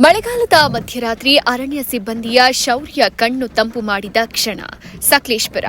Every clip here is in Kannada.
ಮಳೆಗಾಲದ ಮಧ್ಯರಾತ್ರಿ ಅರಣ್ಯ ಸಿಬ್ಬಂದಿಯ ಶೌರ್ಯ ಕಣ್ಣು ತಂಪು ಮಾಡಿದ ಕ್ಷಣ. ಸಕಲೇಶ್ಪುರ.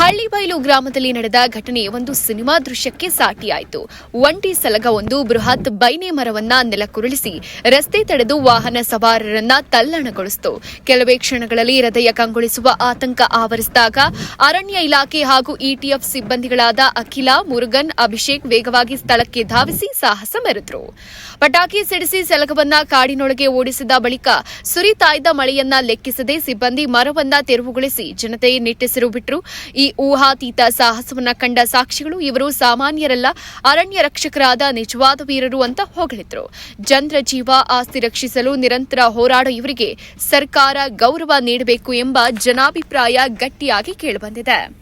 ಹಳ್ಳಿಬೈಲು ಗ್ರಾಮದಲ್ಲಿ ನಡೆದ ಘಟನೆ ಒಂದು ಸಿನಿಮಾ ದೃಶ್ಯಕ್ಕೆ ಸಾಟಿಯಾಯಿತು. ಒಂಟಿ ಸಲಗ ಒಂದು ಬೃಹತ್ ಬೈನೆ ಮರವನ್ನ ನೆಲಕ್ಕುರುಳಿಸಿ ರಸ್ತೆ ತಡೆದು ವಾಹನ ಸವಾರರನ್ನ ತಲ್ಲಣಗೊಳಿಸಿತು. ಕೆಲವೇ ಕ್ಷಣಗಳಲ್ಲಿ ಹೃದಯ ಕಂಗೊಳಿಸುವ ಆತಂಕ ಆವರಿಸಿದಾಗ ಅರಣ್ಯ ಇಲಾಖೆ ಹಾಗೂ ಇಟಿಎಫ್ ಸಿಬ್ಬಂದಿಗಳಾದ ಅಖಿಲ, ಮುರುಗನ್, ಅಭಿಷೇಕ್ ವೇಗವಾಗಿ ಸ್ಥಳಕ್ಕೆ ಧಾವಿಸಿ ಸಾಹಸ ಮೆರೆದರು. ಪಟಾಕಿ ಸಿಡಿಸಿ ಸಲಗವನ್ನ ಕಾಡಿನೊಳಗೆ ಓಡಿಸಿದ ಬಳಿಕ ಸುರಿತಾ ಇದ್ದ ಮಳೆಯನ್ನ ಲೆಕ್ಕಿಸದೆ ಸಿಬ್ಬಂದಿ ಮರವನ್ನ ತೆರವುಗೊಳಿಸಿ ಜನತೆ ನಿಟ್ಟಿಸಿರು ಬಿಟ್ಟರು ಈ ಊಹಾತೀತ ಸಾಹಸವನ್ನ ಕಂಡ ಸಾಕ್ಷಿಗಳು ಇವರು ಸಾಮಾನ್ಯರಲ್ಲ, ಅರಣ್ಯ ರಕ್ಷಕರಾದ ನಿಜವಾದ ವೀರರು ಅಂತ ಹೊಗಳಿದ್ರು. ಜನರ ಜೀವ ಆಸ್ತಿ ರಕ್ಷಿಸಲು ನಿರಂತರ ಹೋರಾಡೋ ಇವರಿಗೆ ಸರ್ಕಾರ ಗೌರವ ನೀಡಬೇಕು ಎಂಬ ಜನಾಭಿಪ್ರಾಯ ಗಟ್ಟಿಯಾಗಿ ಕೇಳಿಬಂದಿದೆ